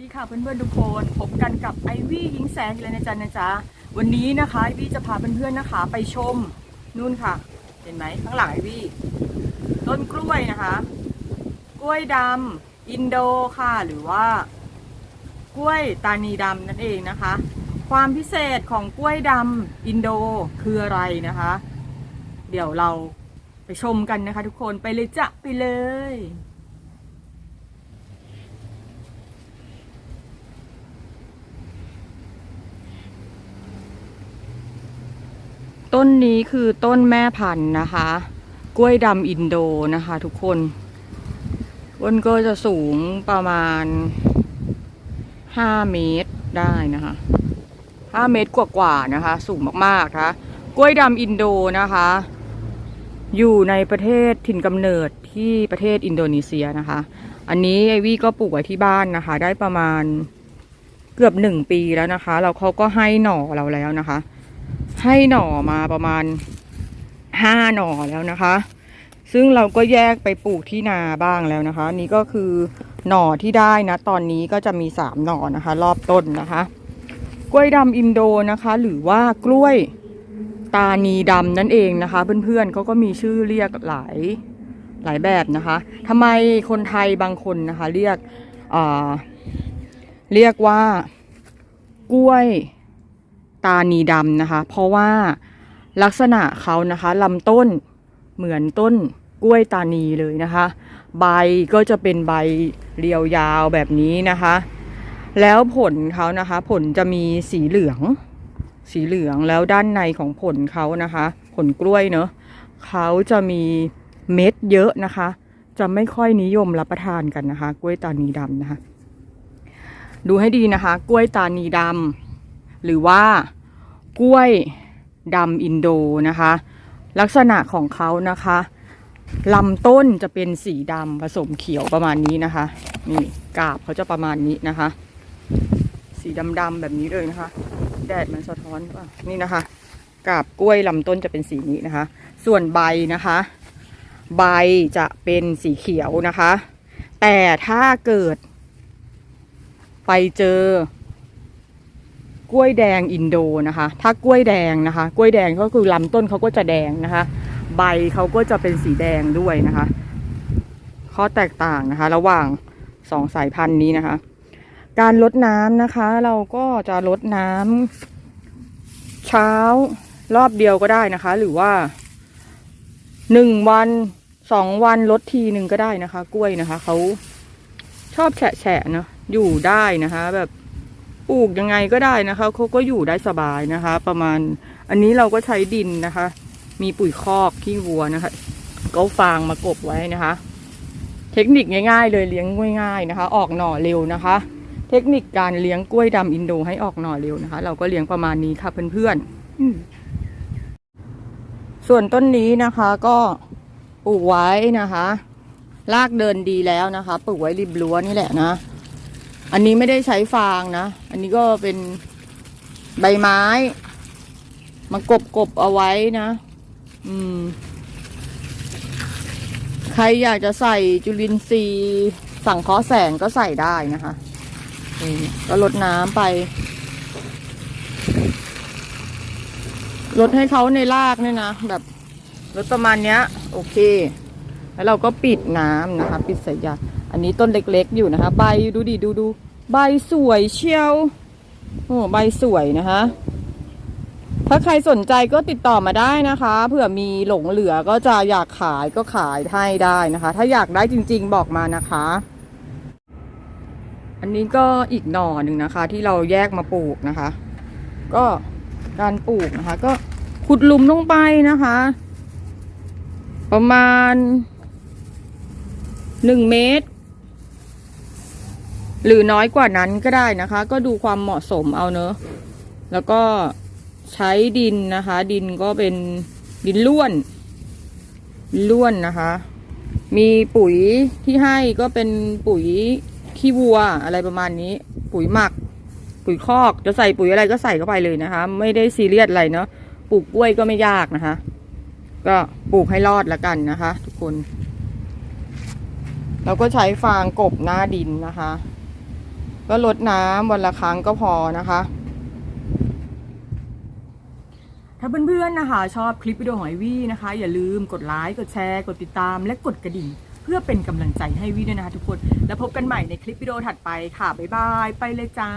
ดีค่ะเพื่อนๆทุกคนพบกันกับไอวี่ยิงแสงอีกแล้วนะจ๊ะนะจ๊ะวันนี้นะคะไอวี่จะพาเพื่อนๆนะคะ ไปชมนู่นค่ะ เห็นไหมข้างหลังไอวี่ต้นกล้วยนะคะ กล้วยดำอินโดค่ะหรือว่า กล้วยตานีดำนั่นเองนะคะ ความพิเศษของกล้วยดำอินโดคืออะไรนะคะ เดี๋ยวเราไปชมกันนะคะ ทุกคนไปเลยจ้ะไปเลย ต้นนี้คือต้นแม่พันธุ์นะคะ กล้วยดำอินโดนะคะ ทุกคนต้นก็จะสูงประมาณ5เมตรได้นะคะ5เมตรกว่าๆนะคะ สูงมากๆนะคะกล้วยดำอินโดนะคะ อยู่ในประเทศถิ่นกำเนิดที่ประเทศอินโดนีเซียนะคะ อันนี้ไอวี่ก็ปลูกไว้ที่บ้านนะคะ ได้ประมาณเกือบหนึ่งปีแล้วนะคะแล้วเขาก็ให้หน่อเราแล้วนะคะ ให้หน่อมาประมาณห้าหน่อแล้วนะคะ ซึ่งเราก็แยกไปปลูกที่นาบ้างแล้วนะคะ นี่ก็คือหน่อที่ได้นะ ตอนนี้ก็จะมีสามหน่อนะคะ รอบต้นนะคะ กล้วยดำอินโดนะคะ หรือว่ากล้วยตานีดำนั่นเองนะคะ เพื่อนๆเขาก็มีชื่อเรียกหลายหลายแบบนะคะทำไมคนไทยบางคนนะคะ เรียกเรียกว่ากล้วย ตานีดำนะคะ เพราะว่าลักษณะเขานะคะลำต้นเหมือนต้นกล้วยตานีเลยนะคะ ใบก็จะเป็นใบเรียวยาวแบบนี้นะคะ แล้วผลเขานะคะ ผลจะมีสีเหลือง สีเหลืองแล้วด้านในของผลเขานะคะ ผลกล้วยเนอะเขาจะมีเม็ดเยอะนะคะ จะไม่ค่อยนิยมรับประทานกันนะคะ กล้วยตานีดำนะคะ ดูให้ดีนะคะ กล้วยตานีดำหรือว่า กล้วยดำอินโดนะคะ ลักษณะของเขานะคะลำต้นจะเป็นสีดำผสมเขียวประมาณนี้นะคะ นี่กาบเขาจะประมาณนี้นะคะ สีดำๆแบบนี้เลยนะคะ แดดมันสะท้อนป่ะนี่นะคะ กาบกล้วยลำต้นจะเป็นสีนี้นะคะ ส่วนใบนะคะ ใบจะเป็นสีเขียวนะคะ แต่ถ้าเกิด ไปเจอ กล้วยแดงอินโดนะคะ ถ้ากล้วยแดงนะคะ กล้วยแดงก็คือลำต้นเขาก็จะแดงนะคะ ใบเขาก็จะเป็นสีแดงด้วยนะคะ ข้อแตกต่างนะคะ ระหว่างสองสายพันธุ์นี้นะคะ การลดน้ำนะคะ เราก็จะลดน้ำเช้ารอบเดียวก็ได้นะคะ หรือว่าหนึ่งวันสองวันลดทีหนึ่งก็ได้นะคะ กล้วยนะคะเขาชอบแฉะแฉะเนาะอยู่ได้นะคะ แบบ ปลูกยังไงก็ได้นะคะเขาก็อยู่ได้สบายนะคะ ประมาณอันนี้เราก็ใช้ดินนะคะ มีปุ๋ยคอกขี้วัวนะคะก็ฟางมากบไว้นะคะ เทคนิคง่าย ๆ เลยเลี้ยงง่ายๆนะคะ ออกหน่อเร็วนะคะ เทคนิคการเลี้ยงกล้วยดำอินโดให้ออกหน่อเร็วนะคะ เราก็เลี้ยงประมาณนี้ค่ะเพื่อนๆส่วนต้นนี้นะคะก็ปลูกไว้นะคะ รากเดินดีแล้วนะคะ ปลูกไว้ริมรั้วนี่แหละนะ อันนี้ไม่ได้ใช้ฟางนะ อันนี้ก็เป็นใบไม้ มากบกบเอาไว้นะ อืม ใครอยากจะใส่จุลินทรีย์สั่งเคราะแสงก็ใส่ได้นะคะนี่ก็ลดน้ำไปลดให้เขาในรากเนี่ยนะแบบลดประมาณเนี้ย โอเค แล้วเราก็ปิดน้ำนะคะ ปิดสายยาง อันนี้ต้นเล็กๆอยู่นะคะ ใบดูดิดูดูใบสวยเชียวโอ้ใบสวยนะคะ ถ้าใครสนใจก็ติดต่อมาได้นะคะเผื่อมีหลงเหลือก็จะอยากขายก็ขายให้ได้นะคะ ถ้าอยากได้จริง ๆ บอกมานะคะ อันนี้ก็อีกหน่อหนึ่งนะคะ ที่เราแยกมาปลูกนะคะ ก็การปลูกนะคะ ก็ขุดหลุมลงไปนะคะ ประมาณหนึ่งเมตร หรือน้อยกว่านั้นก็ได้นะคะ ก็ดูความเหมาะสมเอาเนอะแล้วก็ใช้ดินนะคะ ดินก็เป็นดินล้วนล้วนนะคะ มีปุ๋ยที่ให้ก็เป็นปุ๋ยขี้วัวอะไรประมาณนี้ ปุ๋ยหมัก ปุ๋ยคอกจะใส่ปุ๋ยอะไรก็ใส่เข้าไปเลยนะคะ ไม่ได้ซีเรียสอะไรเนาะปลูกกล้วยก็ไม่ยากนะคะ ก็ปลูกให้รอดแล้วกันนะคะ ทุกคน เราก็ใช้ฟางกบหน้าดินนะคะ ก็ลดน้ำวันละครั้งก็พอนะคะ ถ้าเพื่อนๆนะคะ ชอบคลิปวิดีโอของไอวี่นะคะ อย่าลืมกดไลค์กดแชร์ กดติดตาม และกดกระดิ่ง เพื่อเป็นกำลังใจให้วี่ด้วยนะคะทุกคน แล้วพบกันใหม่ในคลิปวิดีโอถัดไปค่ะ บ๊ายบาย ไปเลยจ้า